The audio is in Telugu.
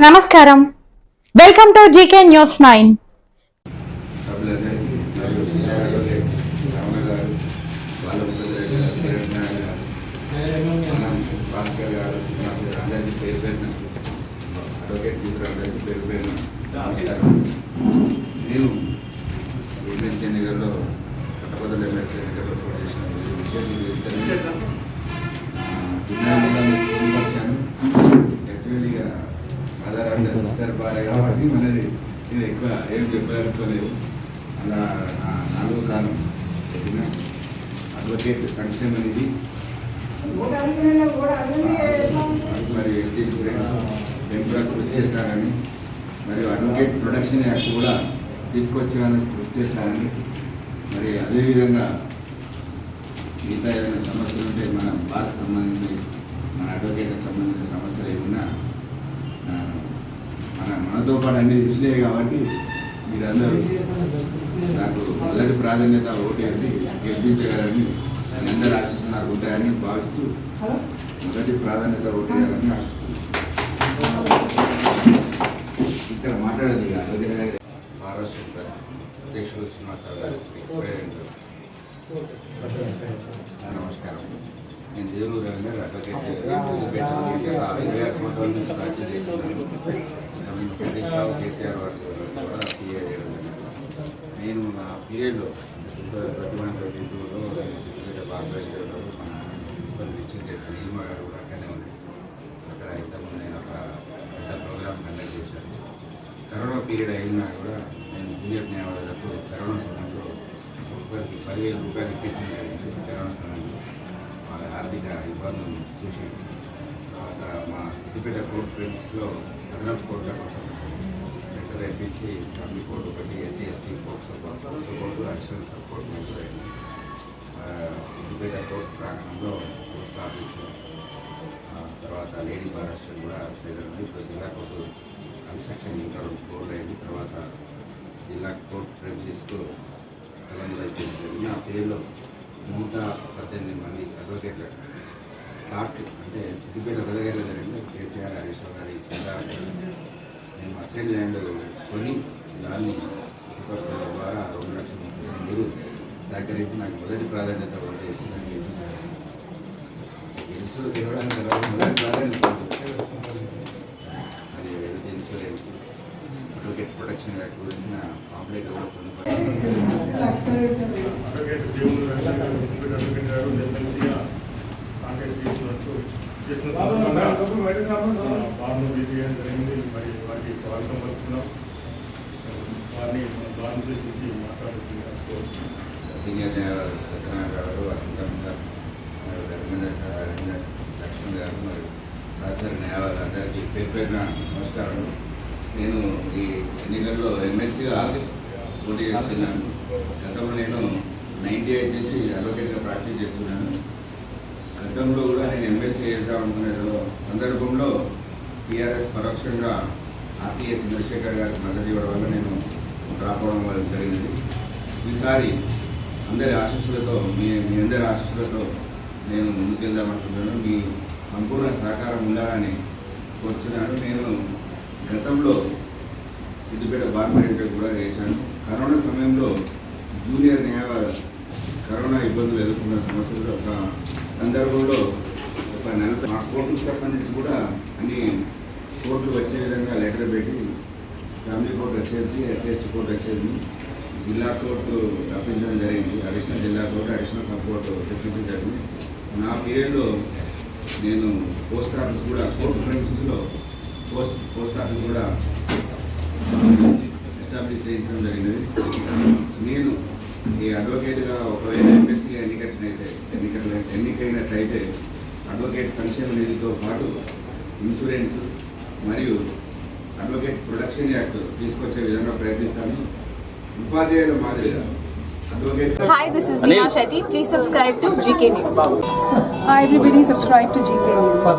నమస్కారం. Welcome to GK news nine Bhaskar గారు గారు అందరికీ పేరు పేరున అడ్వకేట్ పేరు పేరున నమస్కారం నేను ఎమ్మెల్సీ ఎన్నికల్లో కట్టపదల ఎమ్మెల్సీ ఎన్నికల్లో పోటీ చేసిన విషయం మదర్ అండ్ సిస్టర్ భార్య కాబట్టి మనది నేను ఎక్కువ ఏం చెప్పదలుచుకోలేదు. అలా నాలుగు కాలం చెప్పిన అడ్వకేట్ సంక్షేమ నిధి. మరి హెల్త్ ఇన్సూరెన్స్ పెంపుగా కృషి చేస్తారని మరియు అడ్వకేట్ ప్రొడక్షన్ యాక్ట్ కూడా తీసుకొచ్చేందుకు కృషి చేస్తారని మరి అదేవిధంగా మిగతా ఏదైనా సమస్యలు ఉంటే మన బార్కి సంబంధించి మన అడ్వకేట్కి సంబంధించిన సమస్యలు ఏమున్నా ఆ, మన మనతో పాటు అన్ని తెలిసినాయి కాబట్టి మీరందరూ నాకు మొదటి ప్రాధాన్యత ఓటేసి గెలిపించగలని అందరి ఆశిస్తులు నాకు ఉంటాయని భావిస్తూ మొదటి ప్రాధాన్యత ఓటేయాలని ఆశిస్తున్నాను. ఇక్కడ మాట్లాడేది గారి మహారాష్ట్ర అధ్యక్షులు శ్రీనివాసరావు గారు. నమస్కారం. నేను దేవుడు రవీంద్ర అడ్వకేట్ ఇరవై ఆరు సంవత్సరాల నుంచి ప్రాక్టీస్ చేస్తున్నాను. నేను బ్రిటిష్ రావు కేసీఆర్ వారు కూడా పిఏ నేను నా పీరియడ్లో ట్వంటీ వన్ ట్వంటీ టూలో సిద్దిపేట మన ప్రిన్సిపల్ రిచింగ్ చేసిన నీలిమ గారు కూడా అక్కడనే ఉంది అక్కడ ఇంతకుముందు నేను ఒక పెద్ద ప్రోగ్రామ్ కండక్ట్ చేశాను. కరోనా పీరియడ్ అయినా కూడా నేను జూనియర్ న్యాయవాదులకు కరోనా సమయంలో ఒక్కరికి పదివేల రూపాయలు ఇప్పించింది జరిగింది కరోనా సమయంలో. వాళ్ళ ఆర్థిక ఇబ్బందులు చూసి తర్వాత మా సిద్దిపేట కోర్టు ఫ్రెండ్స్లో అదనపు కోర్టుల కోసం లెటర్ ఇప్పించి ఫ్యామిలీ కోర్టు ఒకటి SC ST court support POCSO court additional support మంజూరైంది ఆ, సిద్దిపేట కోర్టు ప్రాంగణంలో పోస్ట్ ఆఫీస్. తర్వాత లేడీ మహారాష్ట్ర కూడా చేయడం ఇప్పుడు జిల్లా కోర్టు కన్స్ట్రక్షన్ ఇంకా రెండు ఫ్లోర్లు అయింది. తర్వాత జిల్లా కోర్టు ప్రెమిసెస్కు స్థలంలో అయిపోయింది ఆ పేరులో నూట పద్దెనిమిది మంది అడ్వకేట్ల. ప్లాట్ అంటే సిద్దిపేట గదగైలో కేసీఆర్ హరీష్ రావు గారి సలహా ల్యాండ్ కొని దాన్ని ద్వారా రెండు లక్షల ముప్పై మీరు సహకరించి నాకు మొదటి ప్రాధాన్యత ఓటు చేసి నన్ను తెలుసు తిరగడానికి తర్వాత మొదటి ప్రాధాన్యత మరి health insurance advocate protection act గురించిన పాంప్లెట్ కూడా గారు చేసిన బాబును భేటీ చేయడం జరిగింది మరి వారికి స్వాగతం పలుకుతున్నాం వారిని మన బాబు ఉద్దేశించి మాట్లాడుతున్నాం సీనియర్ న్యాయవాదులు సత్యనారాయణ గారు వసంతం గారు రఘునందర్ సార్ రవీందర్ లక్ష్మణ్ గారు మరియు సహచర న్యాయవాదులు పేరు పేరున నమస్కారం నేను ఈ ఎన్నికల్లో ఎమ్మెల్సీగా పోటీ చేస్తున్నాను. గతంలో నేను నైంటీ ఎయిట్ నుంచి అడ్వకేట్గా ప్రాక్టీస్ చేస్తున్నాను. గతంలో కూడా నేను ఎమ్మెల్సీ చేద్దాం అనుకునే సందర్భంలో టీఆర్ఎస్ పరోక్షంగా ఆర్టీఏ చంద్రశేఖర్ గారికి మద్దతు ఇవ్వడం వల్ల నేను రాకపోవడం వల్ల జరిగింది. ఈసారి అందరి ఆశీస్సులతో మీ మీ అందరి ఆశీస్సులతో నేను ముందుకెళ్దామనుకుంటున్నాను. మీ సంపూర్ణ సహకారం ఉండాలని కోరుచున్నాను. నేను గతంలో సిద్దిపేట బార్మరెంట్ కూడా చేశాను. కరోనా సమయంలో జూనియర్ న్యాయవాద కరోనా ఇబ్బందులు ఎదుర్కొన్న సమస్యలు ఒక సందర్భంలో ఒక నలభై మా కోర్టుకు సంబంధించి కూడా అన్ని కోర్టులు వచ్చే విధంగా లెటర్ పెట్టి ఫ్యామిలీ కోర్టు వచ్చేది ఎస్ఎస్టీ కోర్టు వచ్చేది జిల్లా కోర్టు రప్పించడం జరిగింది. అడిషనల్ జిల్లా కోర్టు అడిషనల్ సబ్ కోర్టు తెప్పించడం జరిగింది. నా పీరియడ్లో నేను పోస్ట్ ఆఫీస్ కూడా కోర్టు ప్రెమిసెస్లో పోస్ట్ పోస్ట్ ఆఫీస్ కూడా ఎస్టాబ్లిష్ చేయించడం జరిగినది. నేను ఈ అడ్వకేట్గా ఒకవేళ ఎమ్మెల్సీగా ఎన్నికైనట్లయితే ఎన్నిక ఎన్నికైనట్లయితే అడ్వకేట్ సంక్షేమ నిధితో పాటు ఇన్సూరెన్స్ మరియు అడ్వకేట్ ప్రొడక్షన్ యాక్ట్ తీసుకొచ్చే విధంగా ప్రయత్నిస్తాను ఉపాధ్యాయుల మాదిరిగా advocate Hi, this is Neha Shetty. Please subscribe to GK News. Hi everybody, subscribe to GK News.